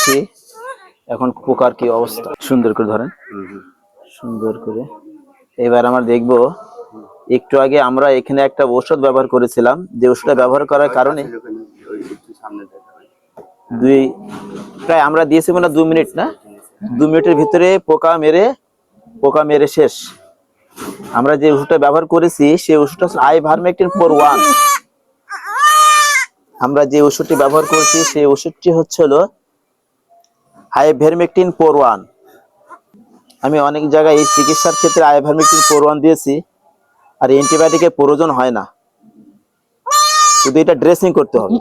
দেখি এখন পোকার কি অবস্থা? সুন্দর করে ধরেন। সুন্দর করে। এবার আমরা দেখব একটু আগে আমরা এখানে একটা ওষুধ ব্যবহার করেছিলাম। যে ওষুধটা ব্যবহার করার কারণে দুই প্রায় আমরা দিয়েছি মানে দু মিনিট না? দু মিনিটের ভিতরে পোকা মেরে পোকা মেরে শেষ। আমরা যে ওষুধটা ব্যবহার করেছি সেই ওষুধটা হচ্ছে আই ভার্মেকটিন ফোর ওয়ান আমরা যে ওষুধটি ব্যবহার করেছি সেই ওষুধটি হচ্ছে হলো আই ভার্মেকটিন ফোর ওয়ান। আমি অনেক জায়গায় এই চিকিৎসার ক্ষেত্রে আই ভার্মেকটিন ফোর ওয়ান দিয়েছি, আর অ্যান্টিবায়োটিকের প্রয়োজন হয় না। শুধু এটা ড্রেসিং করতে হবে।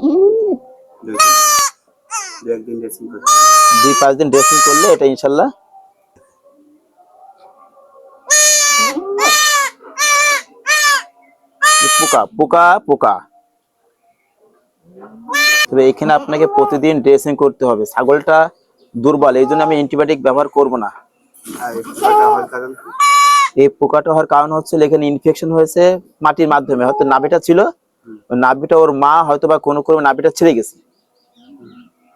দুই পাঁচ দিন ড্রেসিং করলে এটা ইনশাল্লাহ পোকা পোকা পোকা। তবে এখানে আপনাকে প্রতিদিন ড্রেসিং করতে হবে। ছাগলটা দুর্বল এই জন্য আমি অ্যান্টিবায়োটিক ব্যবহার করব না। এই পোকাটা হওয়ার কারণ? হচ্ছে এখানে ইনফেকশন হয়েছে মাটির মাধ্যমে হয়তো নাভিটা ছিল নাভিটা ওর মা হয়তো বা কোনো কোনো নাভিটা ছিঁড়ে গেছে।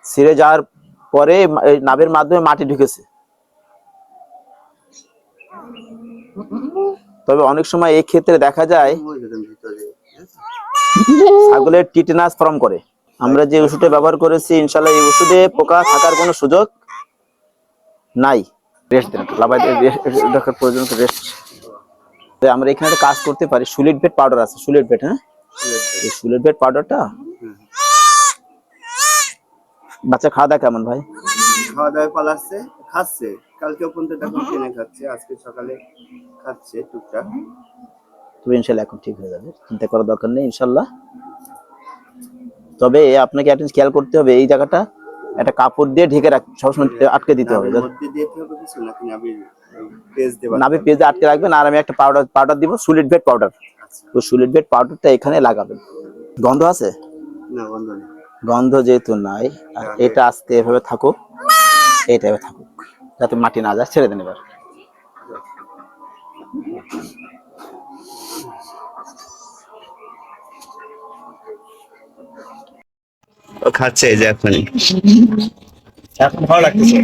ছিঁড়ে যাওয়ার পরে নাভের মাধ্যমে মাটি ঢুকেছে। তবে অনেক সময় এই ক্ষেত্রে দেখা যায় ছাগলের টিটেনাস ফর্ম করে। আমরা যে ওষুধটা ব্যবহার করেছি ইনশাল্লাহ এই ওষুধে পোকা থাকার কোনো সুযোগ নাই। রেস্ট দেন লাভাই দেখার প্রয়োজন রেস্ট আমরা এখানে একটা কাজ করতে পারি সুলিট বেড পাউডার আছে সুলিট বেড হ্যাঁ? এই সুলিট বেড পাউডারটা? বাচ্চা খাওয়া দাওয়া কেমন ভাই? খাওয়া দাওয়া পালাচ্ছে খাচ্ছে। কালকেও পর্যন্ত দেখুন কিনে খাচ্ছে আজকে সকালে খাচ্ছে টুকটাক। তবে ইনশাল্লাহ এখন ঠিক হয়ে যাবে চিন্তা করার দরকার নেই ইনশাল্লাহ তবে আপনাকে একটা খেয়াল করতে হবে এই জায়গাটা একটা কাপড় দিয়ে ঢেকে রাখ সবসময় আটকে দিতে হবে। নাবির পেজ নাভি পেজে আটকে রাখবেন আর আমি একটা পাউডার পাউডার দিব সুলিট বেড পাউডার তো সুলিট বেড পাউডারটা এখানে লাগাবেন। গন্ধ আছে? না বন্ধ নেই। গন্ধ যেহেতু নাই আর এটা আস্তে এভাবে থাকুক এটা এভাবে থাকুক যাতে মাটি না যায় ছেড়ে দেন এবার। ও খাচ্ছে এই যে এখনই এখন ভালো লাগতেছে।